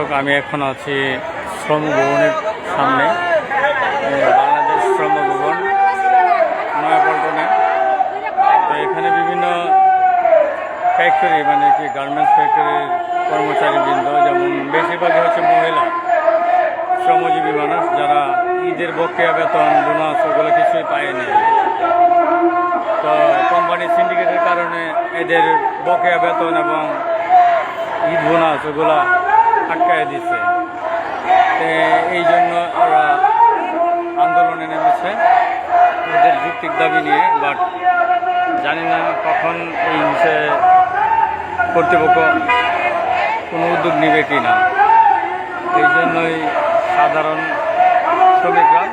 দর্শক, আমি এখন আছি শ্রম ভবনের সামনে বাংলাদেশ শ্রম ভবন নয়াপল্টনে। তো এখানে বিভিন্ন ফ্যাক্টরি মানে কি গার্মেন্টস ফ্যাক্টরির কর্মচারীবৃন্দ, যেমন বেশিরভাগই হচ্ছে মহিলা, শ্রমজীবী মানুষ, যারা ঈদের বকেয়া বেতন, বোনাস, ওগুলো কিছুই পায়নি। তো কোম্পানি সিন্ডিকেটের কারণে এদের বকেয়া বেতন এবং ঈদ বোনাস, ওগুলা আটকায় দিচ্ছে তো এই জন্য ওরা আন্দোলনে নেমেছে। ওদের যুক্তিক দাবি নিয়ে, বাট জানি না কখন এই বিষয়ে কর্তৃপক্ষ কোনো উদ্যোগ নেবে কি না। এই জন্যই সাধারণ শ্রমিকরা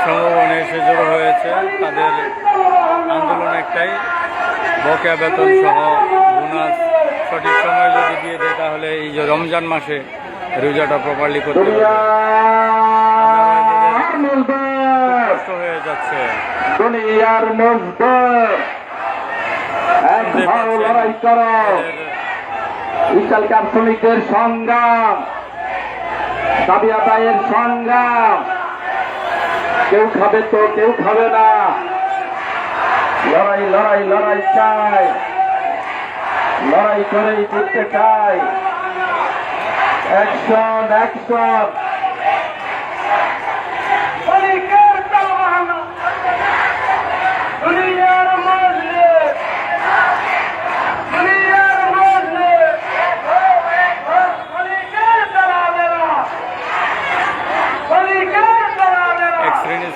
শ্রমভবনে এসে জড়ো হয়েছে। তাদের আন্দোলন একটাই, বকেয়া বেতন সহ সঠিক সময় যদি দিয়ে দেয় তাহলে এই যে রমজান মাসে রোজাটা প্রপারলি করতে কষ্ট হয়ে যাচ্ছে। দুনিয়ার লড়াই করো। শ্রমিকদের সংগ্রাম। দাবি আদায়ের সংগ্রাম। কেউ খাবে তো কেউ খাবে না। লড়াই লড়াই লড়াই চাই। লড়াই করেই জিততে চাই। অ্যাকশন অ্যাকশন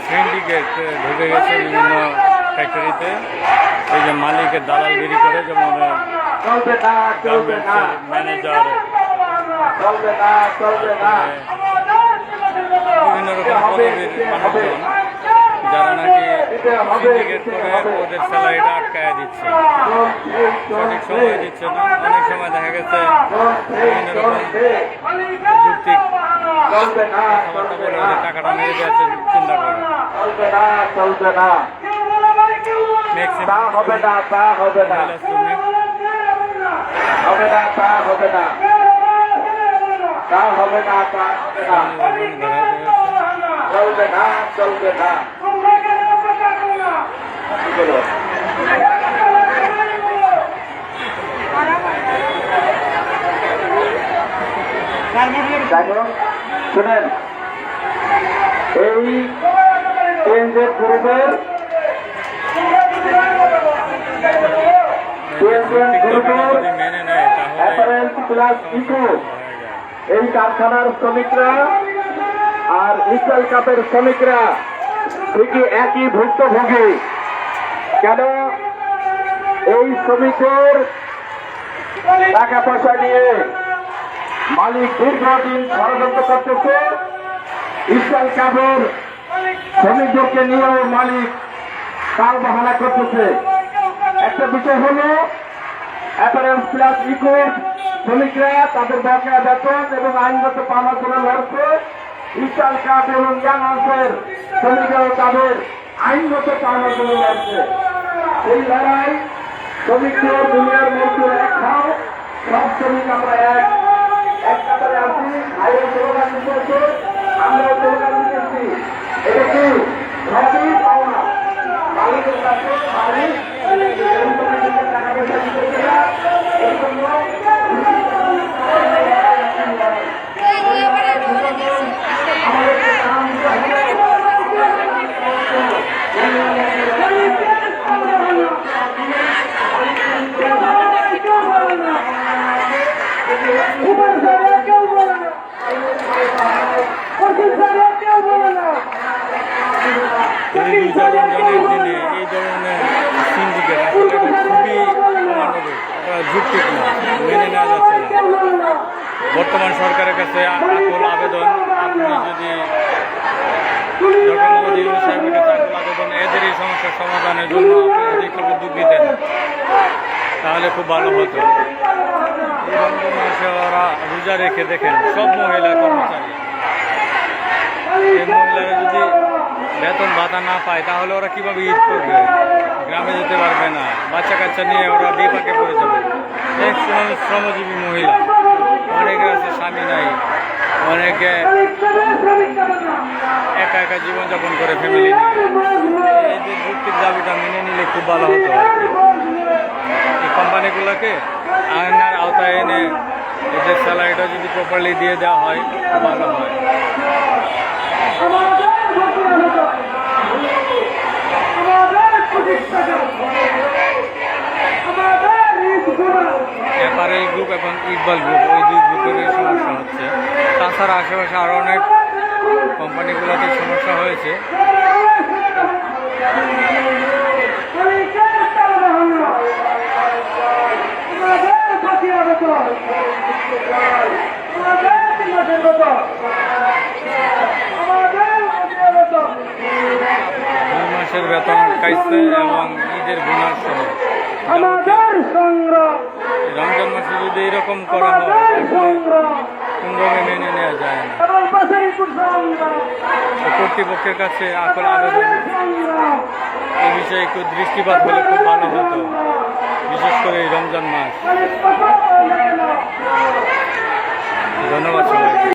সিন্ডিকেট ঢুকে গেছে বিভিন্ন ফ্যাক্টরিতে এই যে মালিকের দালালগিরি করে যেমন চলবে না চলবে না ম্যানেজার চলবে না চলবে না বিভিন্ন রকম পদবীর মানুষজন যারা নাকি সিন্ডিকেট করে ওদের স্যালারিটা আটকায় দিচ্ছে। সঠিক সময় দিচ্ছে না অনেক সময় দেখা গেছে বিভিন্ন রকম যুক্তি কথাবার্তা বলে ওদের টাকাটা মেরে দেওয়ার চিন্তা করে। চলবে না চলবে না ম্যাক্সিমাম তা হবে না তা হবে না। হবে না তা হবে না। তা হবে না তা হবে না। চলবে না চলবে না। শুনেন এই টিএনজেড গ্রুপের টিএনজেড গ্রুপের যদি মেনে নেয় তাহলে অ্যাপারেন্স প্লাস ইকো এই কারখানার শ্রমিকরা আর ইসরায়েল কাপের শ্রমিকরা ঠিকই একই ভুক্তভোগী। কেন এই শ্রমিকের টাকা পয়সা নিয়ে মালিক দীর্ঘদিন ষড়যন্ত্র করতেছে, ইসরায়েল কাপের শ্রমিকদেরকে নিয়েও মালিক কাল বাহানা করতেছে। একটা বিষয় হলো অ্যাপারেন্স প্লাস ইকো শ্রমিকরা তাদের বকেয়া বেতন এবং আইনগত পাওনার জন্য লড়ছে। ইস্টাল কাপ এবং ইয়াং আনসার শ্রমিকরাও তাদের আইনগত পাওনার জন্য লড়ছে। এই লড়াই শ্রমিকদের দুনিয়ার মধ্যে এক খাও সব শ্রমিক আমরা এক। এক কাতারে আছি। দিতেছে আমরা দিতেছি এটা কি সবই পাওনা মালিকের কাছে মালিক এবং শ্রমিকদের টাকা পয়সা দিতেছে না এই জন্য আমাদেরকে নাম দিতে হবে দিনে এই ধরনের খুবই যুক্তিক না মেনে নেওয়া যাচ্ছে না বর্তমান সরকারের কাছে আকুল আবেদন আপনি যদি আবেদন এদের এই সমস্যার সমাধানের জন্য আপনি যদি একটু উদ্যোগ দিতেন তাহলে খুব ভালো হতো। ওরা রোজা রেখে দেখেন, সব মহিলা কর্মচারী। এই মহিলারা যদি বেতন ভাতা না পায়, তাহলে ওরা কীভাবে ঈদ করবে? গ্রামে যেতে পারবে না। বাচ্চা কাচ্চা নিয়ে ওরা বিপাকে পড়ে যাবে। এক শ্রমজীবী মহিলা। অনেকের আছে স্বামী নাই। অনেকে একা একা জীবনযাপন করে ফ্যামিলি নিয়ে। এই যে যুক্তির দাবিটা মেনে নিলে খুব ভালো হতো। কোম্পানিগুলোকে আইনার আওতায় এনে এদের স্যালারিটা যদি প্রপারলি দিয়ে দেওয়া হয়, ভালো হয়। অ্যাপারেল গ্রুপ এবং ইকবাল গ্রুপ ওই দুই গ্রুপের সমস্যা হচ্ছে। তাছাড়া আশেপাশে আরও অনেক কোম্পানিগুলোতে সমস্যা হয়েছে। দুই মাসের বেতন আটকাইছে এবং ঈদের বোনাস সহ। আমাদের সংগ্রাম রমজান মাসে যদি এরকম করা হয় কোনোভাবে মেনে নেওয়া যায় না। কর্তৃপক্ষের কাছে এখন আবেদন। এই বিষয়ে একটু দৃষ্টিপাত হলে খুব ভালো হতো। বিশেষ করে এই রমজান মাস। ধন্যবাদ সবাইকে।